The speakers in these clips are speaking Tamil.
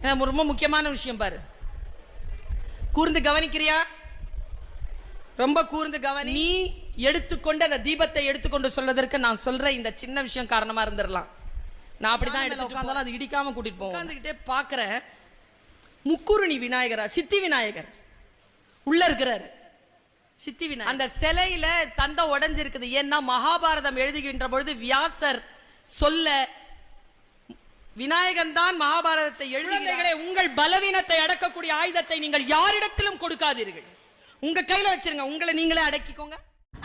ரொம்ப முக்கியமான விஷயம் பாரு. கூர்ந்து கவனிக்கிறியா? ரொம்ப கூர்ந்து கவனி. நீ எடுத்துக்கொண்டு அந்த தீபத்தை எடுத்துக்கொண்டு சொல்வதற்கு நான் சொல்ற இந்த சின்ன விஷயம் காரணமா இருந்துடலாம் நான் அப்படிதான் எடுத்து உட்காந்தாலும் அது இடிக்காம கூட்டிட்டு போவோம். உட்காந்துக்கிட்டே பாக்குறேன் முக்குருணி விநாயகரா சித்தி விநாயகர் உள்ள இருக்கிறாரு. சித்தி விநாயகர். அந்த சிலையில தந்தை உடைஞ்சிருக்குது. ஏன்னா மகாபாரதம் எழுதுகின்ற பொழுது வியாசர் சொல்ல விநாயகன் தான் மகாபாரதத்தை எழுதுகிறீர்களே உங்கள் பலவீனத்தை அடக்கக்கூடிய ஆயுதத்தை நீங்கள் யாரிடத்திலும் கொடுக்காதீர்கள். உங்க கையில வச்சிருங்க. உங்களை நீங்களே அடக்கிக்கோங்க.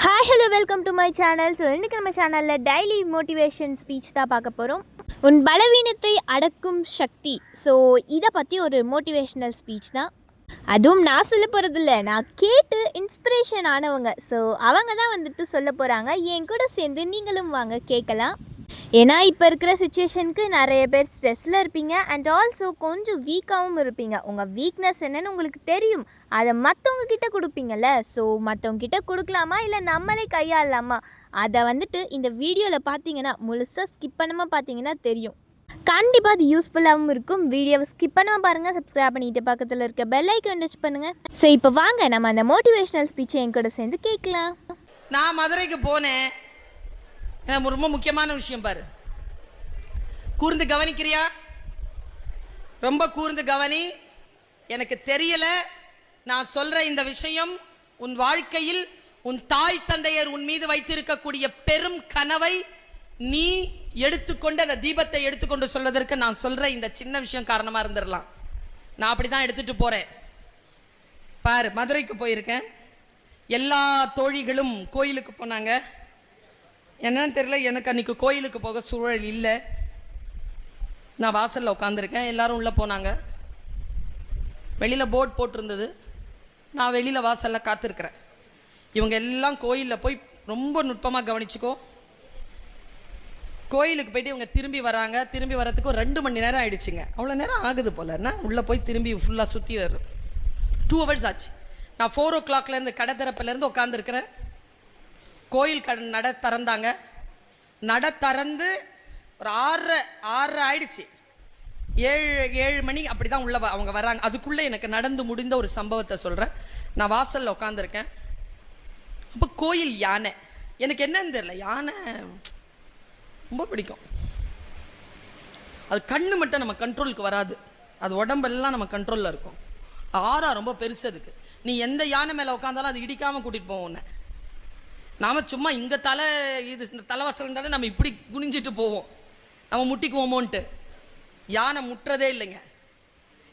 Hi hello welcome to my channel so இன்றைக்கி நம்ம சேனலில் டெய்லி மோட்டிவேஷன் ஸ்பீச் தான் பார்க்க போகிறோம் உன் பலவீனத்தை அடக்கும் சக்தி. ஸோ இதை பற்றி ஒரு மோட்டிவேஷ்னல் ஸ்பீச் தான். அதுவும் நான் சொல்ல போகிறதில்ல நான் கேட்டு இன்ஸ்பிரேஷன் ஆனவங்க. ஸோ அவங்க தான் வந்துட்டு சொல்ல போகிறாங்க என் கூட சேர்ந்து நீங்களும் வாங்க கேட்கலாம். ஏன்னா இப்போ இருக்கிற சுச்சுவேஷனுக்கு நிறைய பேர் ஸ்ட்ரெஸ்ஸில் இருப்பீங்க அண்ட் ஆல்சோ கொஞ்சம் வீக்காகவும் இருப்பீங்க. உங்கள் வீக்னஸ் என்னன்னு உங்களுக்கு தெரியும். அதை மற்றவங்க கிட்ட கொடுப்பீங்கல்ல? ஸோ மற்றவங்க கிட்ட கொடுக்கலாமா? இல்லை நம்மளே கையாளலாமா? அதை வந்துட்டு இந்த வீடியோவில் பார்த்தீங்கன்னா முழுசாக ஸ்கிப் பண்ணாமல் பார்த்தீங்கன்னா தெரியும். கண்டிப்பாக அது யூஸ்ஃபுல்லாகவும் இருக்கும். வீடியோவை ஸ்கிப் பண்ணாமல் பாருங்கள் சப்ஸ்கிரைப் பண்ணிட்டு பக்கத்தில் இருக்க பெல் ஐக்கன் டச் பண்ணுங்கள் ஸோ இப்போ வாங்க. நம்ம அந்த மோட்டிவேஷ்னல் ஸ்பீச்சை என் கூட சேர்ந்து கேட்கலாம். நான் மதுரைக்கு போனேன். எனக்கு ரொம்ப முக்கியமான விஷயம் பாரு. கூர்ந்து கவனிக்கிறியா? ரொம்ப கூர்ந்து கவனி. எனக்கு தெரியல. நான் சொல்ற இந்த விஷயம் உன் வாழ்க்கையில் உன் தாய் தந்தையர் உன் மீது வைத்திருக்கக்கூடிய பெரும் கனவை நீ எடுத்துக்கொண்டு அந்த தீபத்தை எடுத்துக்கொண்டு சொல்வதற்கு நான் சொல்ற இந்த சின்ன விஷயம் காரணமா இருந்துடலாம் நான் அப்படிதான் எடுத்துட்டு போறேன். பாரு மதுரைக்கு போயிருக்கேன். எல்லா தோழிகளும் கோயிலுக்கு போனாங்க. என்னன்னு தெரியல. எனக்கு அன்னைக்கு கோயிலுக்கு போக சூழல் இல்லை. நான் வாசலில் உட்காந்துருக்கேன் எல்லாரும் உள்ளே போனாங்க. வெளியில் போர்ட் போட்டிருந்தது. நான் வெளியில் வாசலில் காத்திருக்கிறேன். இவங்க எல்லாம் கோயிலில் போய் ரொம்ப நுட்பமாக கவனிச்சுக்கோ. கோயிலுக்கு போயிட்டு இவங்க திரும்பி வராங்க. திரும்பி வரத்துக்கு ஒரு ரெண்டு மணி நேரம் ஆயிடுச்சுங்க. அவ்வளோ நேரம் ஆகுது போல. என்ன? உள்ளே போய் திரும்பி ஃபுல்லாக சுற்றி வரும் டூ ஹவர்ஸ் ஆச்சு. நான் ஃபோர் ஓ கிளாக்லேருந்து கடை திறப்பிலேருந்து உட்காந்துருக்கிறேன் கோயில் கட நட திறந்தாங்க. நட திறந்து ஒரு ஆறரை ஆறரை ஆயிடுச்சு. ஏழு ஏழு மணி அப்படி தான் உள்ள வ- அவங்க வராங்க அதுக்குள்ளே எனக்கு நடந்து முடிந்த ஒரு சம்பவத்தை சொல்கிறேன் நான் வாசலில் உட்காந்துருக்கேன் அப்போ கோயில் யானை. எனக்கு என்னன்னு தெரியல. யானை ரொம்ப பிடிக்கும். அது கண்ணு மட்டும் நம்ம கண்ட்ரோலுக்கு வராது. அது உடம்பெல்லாம் நம்ம கண்ட்ரோலில் இருக்கும். ஆறா ரொம்ப பெருசு அதுக்கு. நீ எந்த யானை மேலே உட்காந்தாலும் அது இடிக்காமல் கூட்டிகிட்டு போவோம் உன்னை. நாம் சும்மா இங்கே தலை இது இந்த தலைவாசல் இருந்தாலே நம்ம இப்படி குனிஞ்சிட்டு போவோம். நம்ம முட்டிக்குவோமோன்ட்டு. யானை முட்டுறதே இல்லைங்க.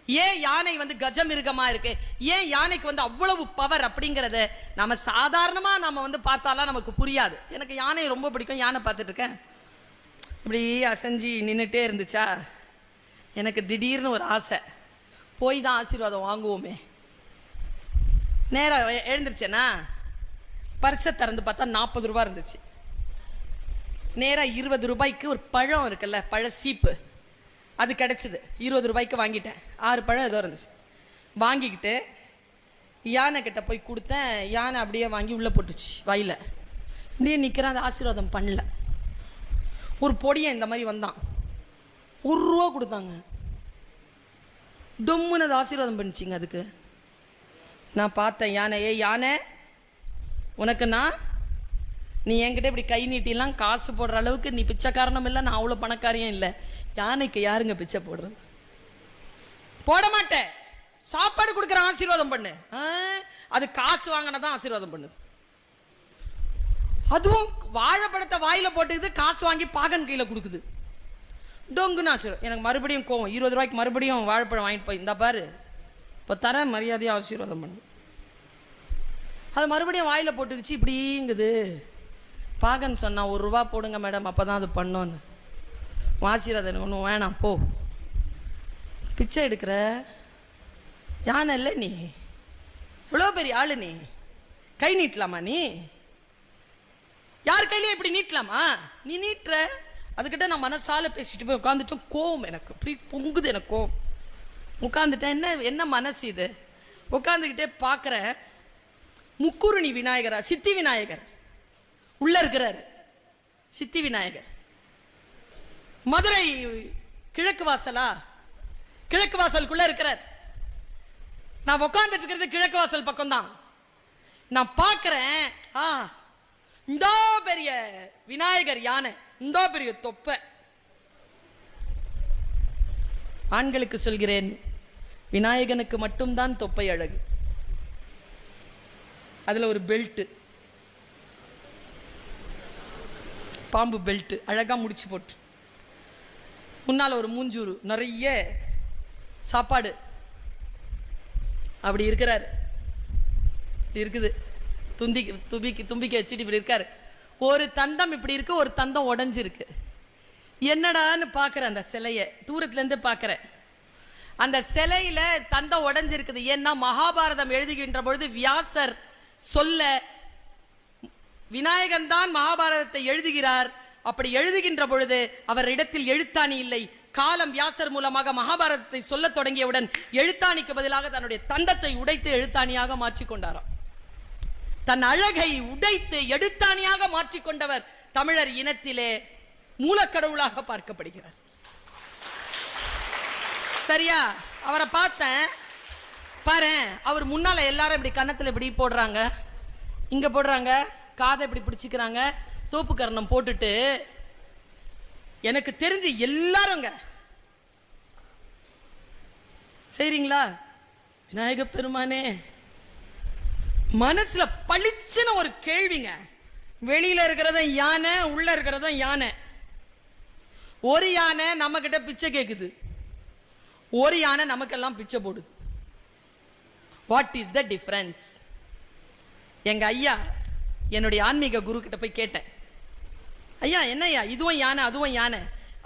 ஏன் யானை வந்து கஜமிருகமா இருக்கு? ஏன் யானைக்கு வந்து அவ்வளவு பவர் அப்படிங்கிறத நம்ம சாதாரணமாக நம்ம வந்து பார்த்தாலாம் நமக்கு புரியாது. எனக்கு யானை ரொம்ப பிடிக்கும். யானை பார்த்துட்டு இருக்கேன் இப்படி அசைஞ்சு நின்றுட்டே இருந்துச்சா? எனக்கு திடீர்னு ஒரு ஆசை. போய் தான் ஆசீர்வாதம் வாங்குவோமே. நேரம் எ- எழுந்திருச்சேனா? பர்ஸை திறந்து பார்த்தா நாற்பது ரூபா இருந்துச்சு. நேராக இருபது ரூபாய்க்கு ஒரு பழம் இருக்குல்ல பழ சீப்பு. அது கிடச்சிது. இருபது ரூபாய்க்கு வாங்கிட்டேன். ஆறு பழம் ஏதோ இருந்துச்சு. வாங்கிக்கிட்டு யானை கிட்டே போய் கொடுத்தேன். யானை அப்படியே வாங்கி உள்ளே போட்டுச்சு வாயில். நீ நிற்கிறேன் அதை ஆசீர்வாதம் பண்ணல. ஒரு பொடியன் இந்த மாதிரி வந்தான். ஒரு ரூபா கொடுத்தாங்க. டொம்முன்னு அது ஆசீர்வாதம் பண்ணிச்சிங்க அதுக்கு. நான் பார்த்தேன் யானை ஏ யானை உனக்கு நான் நீ என்கிட்ட இப்படி கை நீட்டிலாம் காசு போடுற அளவுக்கு நீ பிச்சைக்காரனும் இல்லை நான் அவ்வளோ பணக்காரியும் இல்லை. யானைக்கு யாருங்க பிச்சை போடுறது? போட மாட்டேன். சாப்பாடு கொடுக்குற ஆசீர்வாதம் பண்ணு. ஆ, அது காசு வாங்கினதான் ஆசீர்வாதம் பண்ணு. அதுவும் வாழைப்பழத்தை வாயில போட்டுக்குது காசு வாங்கி பாகன் கையில் கொடுக்குது. டொங்குன்னு ஆசீர்வாதம் எனக்கு மறுபடியும் கோவம். இருபது ரூபாய்க்கு மறுபடியும் வாழைப்பழம் வாங்கிட்டு போய் இந்த பாரு. இப்போ தரேன் மரியாதையாக ஆசீர்வாதம் பண்ணு. அது மறுபடியும் வாயில் போட்டுக்கிச்சு இப்படிங்குது. பாகன் சொன்னால் ஒரு ரூபா போடுங்க மேடம் அப்போ தான் அது பண்ணோன்னு உன் ஆசீர்வாதம் எனக்கு ஒன்றும் வேணாம் போ. பிச்சை எடுக்கிற? யானை இல்லை நீ? இவ்வளோ பெரிய ஆளு நீ. கை நீட்டலாமா நீ? யார் கையிலையும் இப்படி நீட்டலாமா? நீ நீட்டுற. அதுக்கிட்ட நான் மனசால பேசிட்டு போய் உட்காந்துட்டோம் கோவம் எனக்கு. இப்படி பொங்குது எனக்கு கோவம். உட்காந்துட்டேன் என்ன என்ன மனசு இது? உட்காந்துக்கிட்டே பார்க்குறேன். முக்குருணி விநாயகரா சித்தி விநாயகர். உள்ள இருக்கிறாரு. சித்தி விநாயகர். மதுரை கிழக்கு வாசலா? கிழக்கு வாசலுக்குள்ள இருக்கிறார். நான் உட்காந்துட்டு இருக்கிறது கிழக்கு வாசல் பக்கம்தான். நான் பார்க்குறேன் ஆ இந்த பெரிய விநாயகர் யானை இந்த பெரிய தொப்பை. ஆண்களுக்கு சொல்கிறேன் விநாயகனுக்கு மட்டும்தான் தொப்பை அழகு. அதில் ஒரு பெல்ட்டு பாம்பு பெல்ட்டு அழகாக முடிச்சு போட்டு. முன்னால் ஒரு மூஞ்சூறு. நிறைய சாப்பாடு. அப்படி இருக்கிறார். இப்படி இருக்குது. துந்தி தும்பிக்கி தும்பிக்கை வச்சுட்டு இப்படி இருக்கார். ஒரு தந்தம் இப்படி இருக்குது ஒரு தந்தம் உடஞ்சிருக்கு. என்னடான்னு பார்க்குறேன் அந்த சிலையை. தூரத்துலேருந்து பார்க்குறேன் அந்த சிலையில் தந்தம் உடஞ்சிருக்குது. ஏன்னா மகாபாரதம் எழுதுகின்ற பொழுது வியாசர் சொல்ல விநாயகன் தான் மகாபாரதத்தை எழுதுகிறார். அப்படி எழுதுகின்ற பொழுது அவர் இடத்தில் எழுத்தாணி இல்லை. காலம் வியாசர் மூலமாக மகாபாரதத்தை சொல்ல தொடங்கியவுடன் எழுத்தாணிக்கு பதிலாக தன்னுடைய தந்தத்தை உடைத்து எழுத்தாணியாக மாற்றிக்கொண்டாராம் தன் அழகை உடைத்து எழுத்தாணியாக மாற்றிக்கொண்டவர் தமிழர் இனத்திலே மூலக்கடவுளாக பார்க்கப்படுகிறார். சரியா? அவரை பார்த்தேன். பாரு அவர் முன்னால எல்லாரும் இப்படி கன்னத்துல இப்படி போடுறாங்க. இங்க போடுறாங்க காதை இப்படி பிடிச்சிக்கிறாங்க தோப்பு கரணம் போட்டுட்டு. எனக்கு தெரிஞ்சு எல்லாருங்க. சரிங்களா விநாயக பெருமானே. மனசுல பளிச்சுன்னு ஒரு கேள்விங்க. வெளியில இருக்கிறதும் யானை உள்ள இருக்கிறத யானை. ஒரு யானை நம்ம கிட்ட பிச்சை கேக்குது. ஒரு யானை நமக்கெல்லாம் பிச்சை போடுது. வாட் இஸ் த டிஃப்ரென்ஸ் எங்கள் ஐயா என்னுடைய ஆன்மீக குரு கிட்ட போய் கேட்டேன். ஐயா என்ன ஐயா? இதுவும் யானை அதுவும் யானை.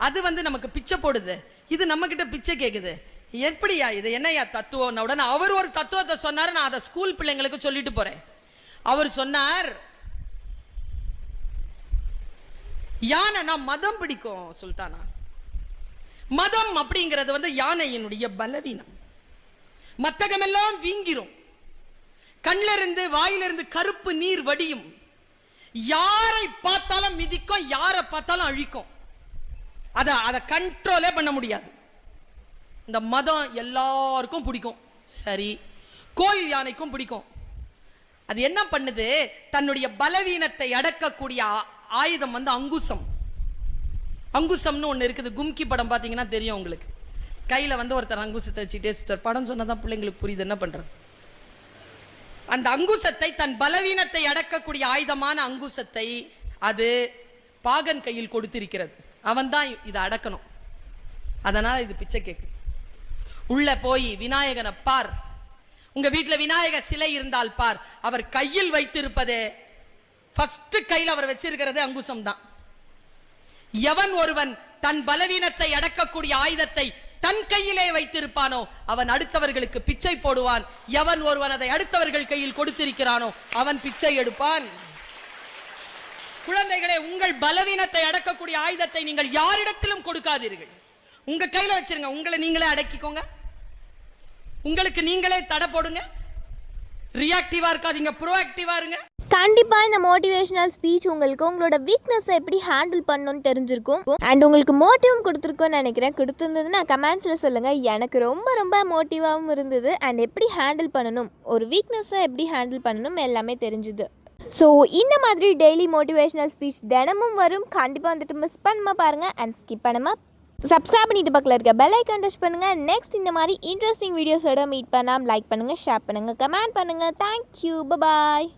அது வந்து நமக்கு பிச்சை போடுது. இது நம்மக்கிட்ட பிச்சை கேட்குது எப்படியா இது என்னையா தத்துவம் உடனே அவர் ஒரு தத்துவத்தை சொன்னார் நான் அதை ஸ்கூல் பிள்ளைங்களுக்கு சொல்லிட்டு போகிறேன் அவர் சொன்னார் யானை நான் மதம் பிடிக்கும் சுல்தானா மதம் அப்படிங்கிறது வந்து யானையினுடைய பலவீனம். மத்தகமெல்லாம் வீங்கிரும். கண்ணிலிருந்து வாயிலிருந்து கருப்பு நீர் வடியும். யாரை பார்த்தாலும் மிதிக்கும் யாரை பார்த்தாலும் அழிக்கும். அதை அதை கண்ட்ரோலே பண்ண முடியாது. இந்த மதம் எல்லாருக்கும் பிடிக்கும். சரி. கோயில் யானைக்கும் பிடிக்கும். அது என்ன பண்ணுது? தன்னுடைய பலவீனத்தை அடக்கக்கூடிய ஆயுதம் வந்து அங்குசம். அங்குசம்னு ஒன்று இருக்குது. கும்கி படம் பார்த்தீங்கன்னா தெரியும் உங்களுக்கு. கையில் வந்து ஒருத்தர் அங்குசத்தை வச்சுட்டே சுத்தர் படம் சொன்னால் தான் பிள்ளைங்களுக்கு புரியுது என்ன பண்ணுறது அந்த அங்குசத்தை தன் பலவீனத்தை அடக்கக்கூடிய ஆயுதமான அங்குசத்தை அது பாகன் கையில் கொடுத்திருக்கிறது. அவன் தான் இதை அடக்கணும். அதனால் இது பிச்சை கேட்கு உள்ளே போய் விநாயகனை பார். உங்க வீட்டில் விநாயகர் சிலை இருந்தால் பார். அவர் கையில் வைத்திருப்பதே ஃபஸ்ட்டு கையில் அவர் வச்சிருக்கிறது அங்குசம் தான் எவன் ஒருவன் தன் பலவீனத்தை அடக்கக்கூடிய ஆயுதத்தை தன் கையிலே வைத்திருப்பானோ அவன் அடுத்தவர்களுக்கு பிச்சை போடுவான். எவன் ஒருவன் அதை அடுத்தவர்கள் கையில் கொடுத்திருக்கிறானோ அவன் பிச்சை எடுப்பான். குழந்தைகளே உங்கள் பலவீனத்தை அடக்கக்கூடிய ஆயுதத்தை நீங்கள் யாரிடத்திலும் கொடுக்காதீர்கள். உங்க கையில வச்சிருங்க. உங்களை நீங்களே அடக்கிக்கோங்க. உங்களுக்கு நீங்களே தடை போடுங்க. ரியாக்டிவா இருக்காதீங்க. ப்ரோஆக்டிவா இருங்க. கண்டிப்பாக இந்த மோட்டிவேஷனல் ஸ்பீச் உங்களுக்கு உங்களோட வீக்னஸை எப்படி ஹேண்டில் பண்ணணும்னு தெரிஞ்சிருக்கும். அண்ட் உங்களுக்கு மோட்டிவும் கொடுத்துருக்கோன்னு நினைக்கிறேன். கொடுத்துருந்ததுன்னா கமெண்ட்ஸில் சொல்லுங்கள் எனக்கு ரொம்ப ரொம்ப மோட்டிவாகவும் இருந்தது. அண்ட் எப்படி ஹேண்டில் பண்ணணும்? ஒரு வீக்னஸை எப்படி ஹேண்டில் பண்ணணும்? எல்லாமே தெரிஞ்சுது. ஸோ இந்த மாதிரி டெய்லி மோட்டிவேஷனல் ஸ்பீச் தினமும் வரும். கண்டிப்பாக வந்துட்டு மிஸ் பண்ணாமல் பாருங்கள் அண்ட் ஸ்கிப் பண்ணாமல் சப்ஸ்கிரைப் பண்ணிட்டு பக்கத்தில் இருக்க பெல் ஐக்கன் டச் பண்ணுங்கள் நெக்ஸ்ட் இந்த மாதிரி இன்ட்ரெஸ்டிங் வீடியோஸோட மீட் பண்ணாமல் லைக் பண்ணுங்கள் ஷேர் பண்ணுங்கள் கமெண்ட் பண்ணுங்கள் தேங்க்யூ பாய்